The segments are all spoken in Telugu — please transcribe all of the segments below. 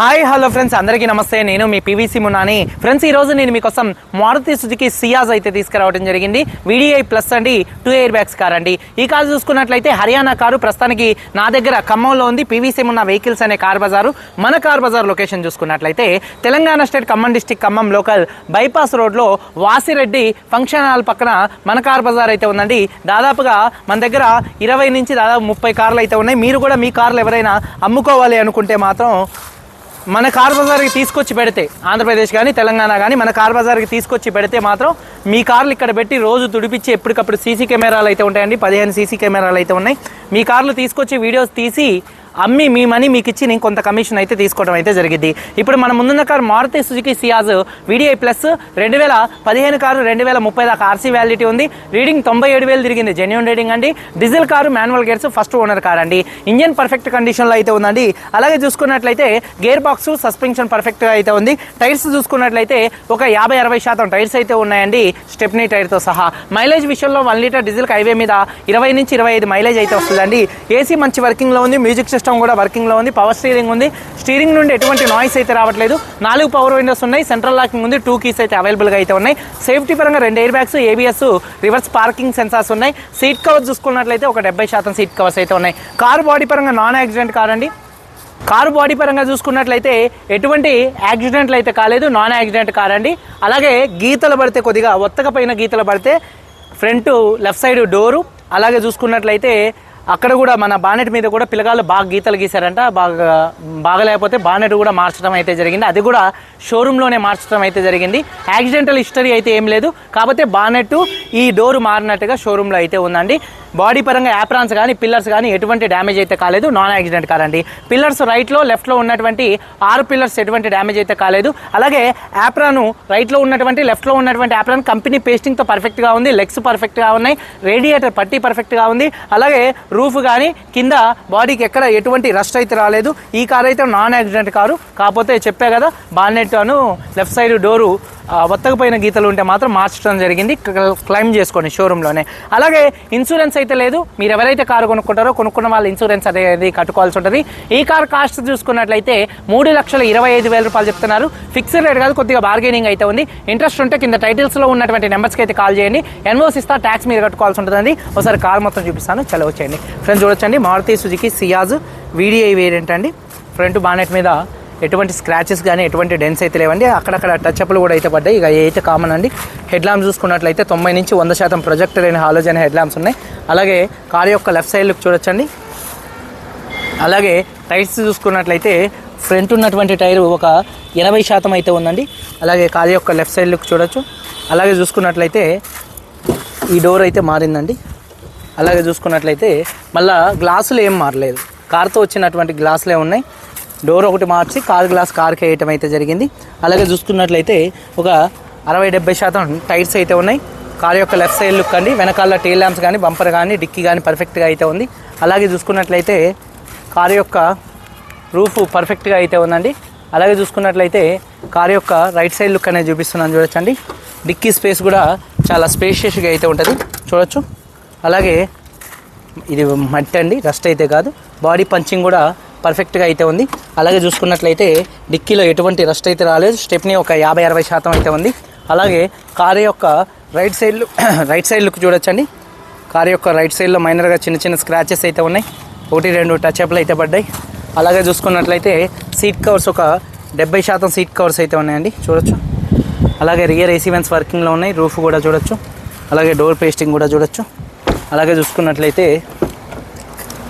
హాయ్ హలో ఫ్రెండ్స్ అందరికీ నమస్తే. నేను మీ పీవీసీ మున్నాని. ఫ్రెండ్స్ ఈ రోజు నేను మీకోసం మారుతి సుజుకి సియాజ్ అయితే తీసుకురావడం జరిగింది. వీడిఐ ప్లస్ అండి టూ ఎయిర్ బ్యాగ్స్ కార్ అండి. ఈ కారు చూసుకున్నట్లయితే హర్యానా కారు ప్రస్తుతానికి నా దగ్గర ఖమ్మంలో ఉంది. పీవీసీ మున్న వెహికల్స్ అనే కార్ బజారు. మన కార్ బజార్ లొకేషన్ చూసుకున్నట్లయితే Telangana state Khammam district Khammam local bypass రోడ్లో వాసిరెడ్డి ఫంక్షన్ హాల్ పక్కన మన కార్ బజార్ అయితే ఉందండి. దాదాపుగా మన దగ్గర ఇరవై నుంచి దాదాపు ముప్పై కార్లు అయితే ఉన్నాయి. మీరు కూడా మీ కార్లు ఎవరైనా అమ్ముకోవాలి అనుకుంటే మాత్రం మన కార్ బజార్కి తీసుకొచ్చి పెడితే ఆంధ్రప్రదేశ్ కానీ తెలంగాణ కానీ మన కార్ బజార్కి తీసుకొచ్చి పెడితే మాత్రం మీ కార్లు ఇక్కడ పెట్టి రోజు తుడిపించి ఎప్పటికప్పుడు సీసీ కెమెరాలు అయితే ఉంటాయండి పదిహేను సీసీ కెమెరాలు అయితే ఉన్నాయి. మీ కార్లు తీసుకొచ్చి వీడియోస్ తీసి అమ్మి మీ మనీ మీకు ఇచ్చి నేను కొంత కమిషన్ అయితే తీసుకోవడం అయితే జరిగింది. ఇప్పుడు మన ముందున్న car Maruti Suzuki Ciaz VDI plus రెండు వేల పదిహేను కారు రెండు వేల ముప్పై దాకా ఆర్సీ వ్యాలిటీ ఉంది. రీడింగ్ తొంభై ఏడు వేలు తిరిగింది. జెన్యున్ రీడింగ్ అండి. Diesel car manual gears first owner car అండి. ఇంజన్ పర్ఫెక్ట్ కండిషన్లో అయితే ఉందండి. అలాగే చూసుకున్నట్లయితే గేర్ బాక్స్ సస్పెన్షన్ పర్ఫెక్ట్గా అయితే ఉంది. టైర్స్ చూసుకున్నట్లయితే ఒక యాభై అరవై శాతం టైర్స్ అయితే ఉన్నాయండి. స్టెప్నీ టైర్తో సహా. మైలేజ్ విషయంలో వన్ లీటర్ డీజిల్ హైవే మీద ఇరవై నుంచి ఇరవై ఐదు మైలేజ్ అయితే వస్తుందండి. ఏసీ మంచి వర్కింగ్లో ఉంది. మ్యూజిక్ సిస్టమ్ కూడా వర్కింగ్లో ఉంది పవర్ స్టీరింగ్ ఉంది. స్టీరింగ్ నుండి ఎటువంటి నాయిస్ అయితే రావట్లేదు. నాలుగు పవర్ విండోస్ ఉన్నాయి సెంట్రల్ లాకింగ్ ఉంది టూ కీస్ అయితే అవైలబుల్గా అయితే ఉన్నాయి. సేఫ్టీ పరంగా రెండు air bags ABS reverse parking sensors ఉన్నాయి. సీట్ కవర్ చూసుకున్నట్లయితే ఒక డెబ్బై శాతం సీట్ కవర్స్ అయితే ఉన్నాయి. కారు బాడీ పరంగా నాన్ యాక్సిడెంట్ కార్ అండి. కారు బాడీ పరంగా చూసుకున్నట్లయితే ఎటువంటి యాక్సిడెంట్లు అయితే కాలేదు నాన్ యాక్సిడెంట్ కార్ అండి. అలాగే గీతలు పడితే కొద్దిగా ఒత్తకపోయిన పైన గీతలు పడితే ఫ్రంట్ లెఫ్ట్ సైడ్ డోరు అలాగే చూసుకున్నట్లయితే అక్కడ కూడా మన బానెట్ మీద కూడా పిల్లగాళ్ళు బాగా గీతలు గీశారంట. బాగా బాగలేకపోతే బానెట్ కూడా మార్చడం అయితే జరిగింది. అది కూడా షోరూంలోనే మార్చడం అయితే జరిగింది. యాక్సిడెంటల్ హిస్టరీ అయితే ఏం లేదు. కాకపోతే బానెట్ ఈ డోర్ మారినట్టుగా షోరూంలో అయితే ఉందండి. బాడీ పరంగా యాప్రాన్స్ కానీ పిల్లర్స్ కానీ ఎటువంటి డ్యామేజ్ అయితే కాలేదు. నాన్ యాక్సిడెంట్ కార్ పిల్లర్స్ రైట్లో లెఫ్ట్లో ఉన్నటువంటి ఆరు పిల్లర్స్ ఎటువంటి డ్యామేజ్ అయితే కాలేదు. అలాగే యాప్రాను రైట్లో ఉన్నటువంటి లెఫ్ట్లో ఉన్నటువంటి యాప్రాన్ కంపెనీ పేస్టింగ్తో పర్ఫెక్ట్గా ఉంది. లెగ్స్ పర్ఫెక్ట్గా ఉన్నాయి. రేడియేటర్ పట్టి పర్ఫెక్ట్గా ఉంది. అలాగే రూఫ్ కానీ కింద బాడీకి ఎక్కడ ఎటువంటి రస్ట్ అయితే రాలేదు. ఈ కార్ అయితే నాన్ యాక్సిడెంట్ కారు. కాకపోతే చెప్పా కదా బాల్నెట్ అను లెఫ్ట్ సైడ్ డోరు వత్తకపోయిన గీతలు ఉంటే మాత్రం మార్చడం జరిగింది. క్లైమ్ చేసుకోండి షోరూంలోనే. అలాగే ఇన్సూరెన్స్ అయితే లేదు. మీరు ఎవరైతే కారు కొనుక్కుంటారో కొనుక్కున్న వాళ్ళ ఇన్సూరెన్స్ అనేది కట్టుకోవాల్సి ఉంటుంది. ఈ కార్ కాస్ట్ చూసుకున్నట్లయితే మూడు లక్షల ఇరవై ఐదు వేల రూపాయలు చెప్తున్నారు. ఫిక్స్డ్ రేట్ కాదు కొద్దిగా బార్గెనింగ్ అయితే ఉంది. ఇంట్రెస్ట్ ఉంటే కింద టైటిల్స్లో ఉన్నటువంటి నెంబర్స్కి అయితే కాల్ చేయండి. ఎన్వోస్ ఇస్తా ట్యాక్స్ మీరు కట్టుకోవాల్సి ఉంటుంది ఒకసారి కార్ మొత్తం చూపిస్తాను. చలో వచ్చేయండి. ఫ్రెండ్స్ చూడొచ్చండి. Maruti Suzuki Ciaz. VDI variant అండి ఫ్రంట్ బానెట్ మీద ఎటువంటి స్క్రాచెస్ కానీ ఎటువంటి డెన్స్ అయితే లేవండి. అక్కడక్కడ టచ్ అప్లు కూడా అయితే పడ్డాయి. ఇక అయితే కామన్ అండి హెడ్ ల్యాంప్స్ చూసుకున్నట్లయితే తొంభై నుంచి వంద శాతం ప్రొజెక్టర్ అయిన హాలోజన్ హెడ్ ల్యాంప్స్ ఉన్నాయి. అలాగే కార్ యొక్క లెఫ్ట్ సైడ్ లుక్ చూడొచ్చండి. అలాగే టైర్స్ చూసుకున్నట్లయితే ఫ్రంట్ ఉన్నటువంటి టైర్ ఒక ఎనభై శాతం అయితే ఉందండి. అలాగే కార్ యొక్క లెఫ్ట్ సైడ్ లుక్ చూడొచ్చు. అలాగే చూసుకున్నట్లయితే ఈ డోర్ అయితే మారిందండి. అలాగే చూసుకున్నట్లయితే మళ్ళా గ్లాసులు ఏం మారలేదు. కార్తో వచ్చినటువంటి గ్లాసులే ఉన్నాయి. డోర్ ఒకటి మార్చి కార్ గ్లాస్ కార్కి వేయటం అయితే జరిగింది. అలాగే చూసుకున్నట్లయితే ఒక అరవై డెబ్బై శాతం టైర్స్ అయితే ఉన్నాయి. కార్ యొక్క లెఫ్ట్ సైడ్ లుక్ అండి. వెనకాల టైల్ ల్యాంప్స్ కానీ బంపర్ కానీ డిక్కీ కానీ పర్ఫెక్ట్గా అయితే ఉంది. అలాగే చూసుకున్నట్లయితే కార్ యొక్క రూఫ్ పర్ఫెక్ట్గా అయితే ఉందండి. అలాగే చూసుకున్నట్లయితే కార్ యొక్క రైట్ సైడ్ లుక్ అనేది చూపిస్తున్నాను చూడొచ్చండి. డిక్కీ స్పేస్ కూడా చాలా స్పేషియస్గా అయితే ఉంటుంది. చూడొచ్చు. అలాగే ఇది మట్టి అండి. రస్ట్ అయితే కాదు. బాడీ పంచింగ్ కూడా పర్ఫెక్ట్గా అయితే ఉంది. అలాగే చూసుకున్నట్లయితే డిక్కీలో ఎటువంటి రస్ట్ అయితే రాలేదు. స్టెప్ని ఒక యాభై అరవై శాతం అయితే ఉంది. అలాగే కారు యొక్క right side right side look చూడొచ్చండి. కారు యొక్క రైట్ సైడ్లో మైనర్గా చిన్న చిన్న స్క్రాచెస్ అయితే ఉన్నాయి. ఒకటి రెండు టచ్ అప్లు అయితే పడ్డాయి. అలాగే చూసుకున్నట్లయితే సీట్ కవర్స్ ఒక డెబ్బై శాతం సీట్ కవర్స్ అయితే ఉన్నాయండి. చూడొచ్చు. అలాగే రియర్ ఏసీ వెన్స్ వర్కింగ్లో ఉన్నాయి. రూఫ్ కూడా చూడొచ్చు. అలాగే డోర్ పేస్టింగ్ కూడా చూడొచ్చు. అలాగే చూసుకున్నట్లయితే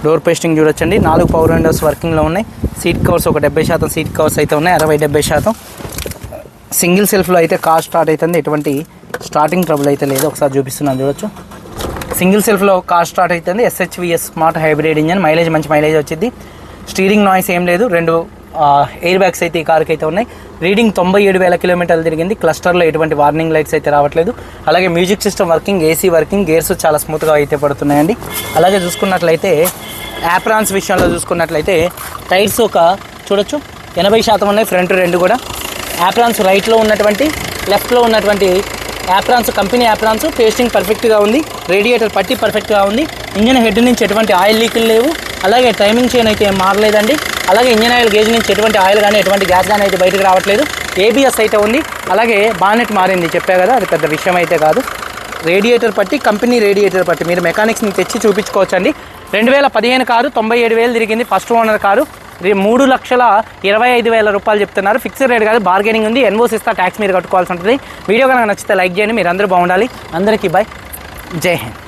డోర్ పేస్టింగ్ చూడొచ్చండి. నాలుగు పవర్ విండోస్ వర్కింగ్లో ఉన్నాయి. సీట్ కవర్స్ ఒక డెబ్బై శాతం సీట్ కవర్స్ అయితే ఉన్నాయి. అరవై డెబ్బై శాతం. సింగిల్ సెల్ఫ్లో అయితే కార్ స్టార్ట్ అవుతుంది. ఎటువంటి స్టార్టింగ్ ట్రబుల్ అయితే లేదు. ఒకసారి చూపిస్తున్నాను చూడొచ్చు. సింగిల్ సెల్ఫ్లో కార్ స్టార్ట్ అవుతుంది. SHVS smart hybrid engine mileage మంచి మైలేజ్ వచ్చింది. స్టీరింగ్ నాయిస్ ఏం లేదు. రెండు ఎయిర్ బ్యాగ్స్ అయితే ఈ కార్కి అయితే ఉన్నాయి. రీడింగ్ తొంభై ఏడు వేల కిలోమీటర్లు తిరిగింది. క్లస్టర్లో ఎటువంటి వార్నింగ్ లైట్స్ అయితే రావట్లేదు. అలాగే music system working AC working gears చాలా స్మూత్గా అయితే పడుతున్నాయండి. అలాగే చూసుకున్నట్లయితే యాప్రాన్స్ విషయంలో చూసుకున్నట్లయితే టైర్స్ ఒక చూడొచ్చు. ఎనభై శాతం ఉన్నాయి ఫ్రంట్ రెండు కూడా. యాప్రాన్స్ రైట్లో ఉన్నటువంటి లెఫ్ట్లో ఉన్నటువంటి యాప్రాన్స్ కంపెనీ యాప్రాన్స్ పేస్టింగ్ పర్ఫెక్ట్గా ఉంది. రేడియేటర్ పట్టి పర్ఫెక్ట్గా ఉంది. ఇంజన్ హెడ్ నుంచి ఎటువంటి ఆయిల్ లీకులు లేవు. అలాగే టైమింగ్ చైన్ అయితే మారలేదండి. అలాగే ఇంజిన్ ఆయిల్ గేజ్ నుంచి ఎటువంటి ఆయిల్ కానీ ఎటువంటి గ్యాస్ కానీ అయితే బయటకు రావట్లేదు. ఏబిఎస్ అయితే ఉంది. అలాగే బానెట్ మారింది. చెప్పా కదా అది పెద్ద విషయం అయితే కాదు. రేడియేటర్ పట్టి కంపెనీ రేడియేటర్ పట్టి మీరు మెకానిక్స్ని తెచ్చి చూపించుకోవచ్చండి. రెండు వేల పదిహేను కారు తొంభై ఏడు వేలు తిరిగింది ఫస్ట్ ఓనర్ కారు. మూడు లక్షల ఇరవై ఐదు వేల రూపాయలు చెప్తున్నారు. ఫిక్స్డ్ రేట్ కాదు బార్గెనింగ్ ఉంది. ఎన్వోస్ ఇస్తా ట్యాక్స్ మీరు కట్టుకోవాల్సి ఉంటుంది. వీడియో కనుక నచ్చితే లైక్ చేయండి. మీరు అందరూ బాగుండాలి. అందరికీ బాయ్ జై హింద్.